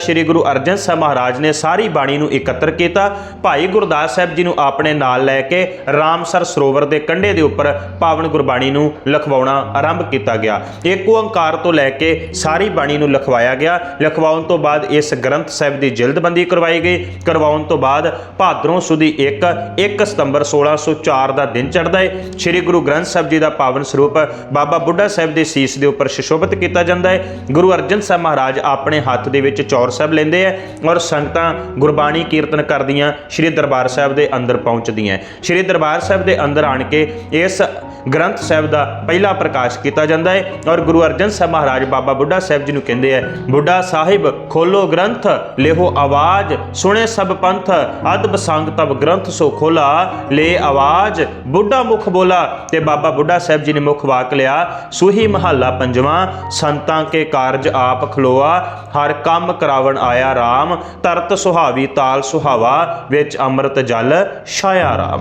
ਸ੍ਰੀ ਗੁਰੂ ਅਰਜਨ ਸਾਹਿਬ ਮਹਾਰਾਜ ਨੇ ਸਾਰੀ ਬਾਣੀ ਨੂੰ ਇਕੱਤਰ ਕੀਤਾ। ਭਾਈ ਗੁਰਦਾਸ ਸਾਹਿਬ ਜੀ ਨੂੰ ਆਪਣੇ ਨਾਲ ਲੈ ਕੇ ਰਾਮਸਰ ਸਰੋਵਰ ਦੇ ਕੰਢੇ ਦੇ ਉੱਪਰ ਪਾਵਨ ਗੁਰਬਾਣੀ ਨੂੰ ਲਿਖਵਾਉਣਾ ਆਰੰਭ ਕੀਤਾ ਗਿਆ। ਇੱਕ ਓੰਕਾਰ ਤੋਂ ਲੈ ਕੇ ਸਾਰੀ ਬਾਣੀ ਨੂੰ ਲਿਖਵਾਇਆ ਗਿਆ। ਲਿਖਵਾਉਣ ਤੋਂ ਬਾਅਦ ਇਸ ਗ੍ਰੰਥ ਸਾਹਿਬ ਦੀ ਜਲਦਬੰਦੀ ਕਰਵਾਈ ਗਈ। ਕਰਵਾਉਣ ਤੋਂ ਬਾਅਦ ਭਾਦਰੋਂ ਸੁਦੀ 1 1 ਸਤੰਬਰ 1604 ਦਾ ਦਿਨ ਚੜਦਾ ਹੈ ਸ੍ਰੀ ਗੁਰੂ ਗ੍ਰੰਥ ਸਾਹਿਬ ਜੀ ਦਾ ਪਾਵਨ ਸਰੂਪ ਬਾਬਾ ਬੁੱਢਾ ਸਾਹਿਬ ਦੇ ਸੀਸ ਦੇ ਉੱਪਰ ਸ਼ਿਸ਼ੋਭਿਤ ਕੀਤਾ ਜਾਂਦਾ ਹੈ ਗੁਰੂ ਅਰਜਨ ਸਾਹਿਬ ਮਹਾਰਾਜ ਆਪਣੇ ਹੱਥ ਦੇ ਵਿੱਚ ਚੌਰ ਸਾਹਿਬ ਲੈਂਦੇ ਆ ਔਰ ਸੰਗਤਾਂ ਗੁਰਬਾਣੀ ਕੀਰਤਨ ਕਰਦੀਆਂ ਸ੍ਰੀ ਦਰਬਾਰ ਸਾਹਿਬ ਦੇ ਅੰਦਰ ਪਹੁੰਚਦੀਆਂ ਸ੍ਰੀ ਦਰਬਾਰ ਸਾਹਿਬ ਦੇ ਅੰਦਰ ਆਣ ਕੇ ਇਸ ਗ੍ਰੰਥ ਸਾਹਿਬ ਦਾ ਪਹਿਲਾ ਪ੍ਰਕਾਸ਼ ਕੀਤਾ ਜਾਂਦਾ ਹੈ ਔਰ ਗੁਰੂ ਅਰਜਨ ਸਾਹਿਬ ਮਹਾਰਾਜ ਬਾਬਾ ਬੁੱਢਾ ਸਾਹਿਬ ਜੀ ਨੂੰ ਕਹਿੰਦੇ ਆ, ਬੁੱਢਾ ਸਾਹਿਬ, ਖੋਲੋ ਗ੍ਰੰਥ ਲਿਹੋ ਆਵਾਜ਼, ਸੁਣੇ ਸਭ ਪੰਥ, ਅਦਬ ਸੰਗ ਤਬ ਗ੍ਰੰਥ ਸੋ ਖੋਲਾ, ਲੈ ਆਵਾਜ਼, ਬੁੱਢਾ ਮੁਖ ਬੋਲਾ। ਤੇ ਬਾਬਾ ਬੁੱਢਾ ਸਾਹਿਬ ਜੀ ਨੇ ਮੁਖ ਵਾਕ ਲਿਆ, ਸੂਹੀ ਮਹੱਲਾ ਪੰਜਵਾਂ, ਸੰਤਾਂ ਕੇ ਕਾਰਜ ਆਪ ਖਲੋਆ, ਹਰ ਕੰਮ ਕਰਾ ਕਰਾਵਣ ਆਇਆ RAM ਤਰਤ ਸੁਹਾਵੀ ਤਾਲ ਸੁਹਾਵਾ ਵਿੱਚ ਅੰਮ੍ਰਿਤ ਜਲ ਛਾਇਆ RAM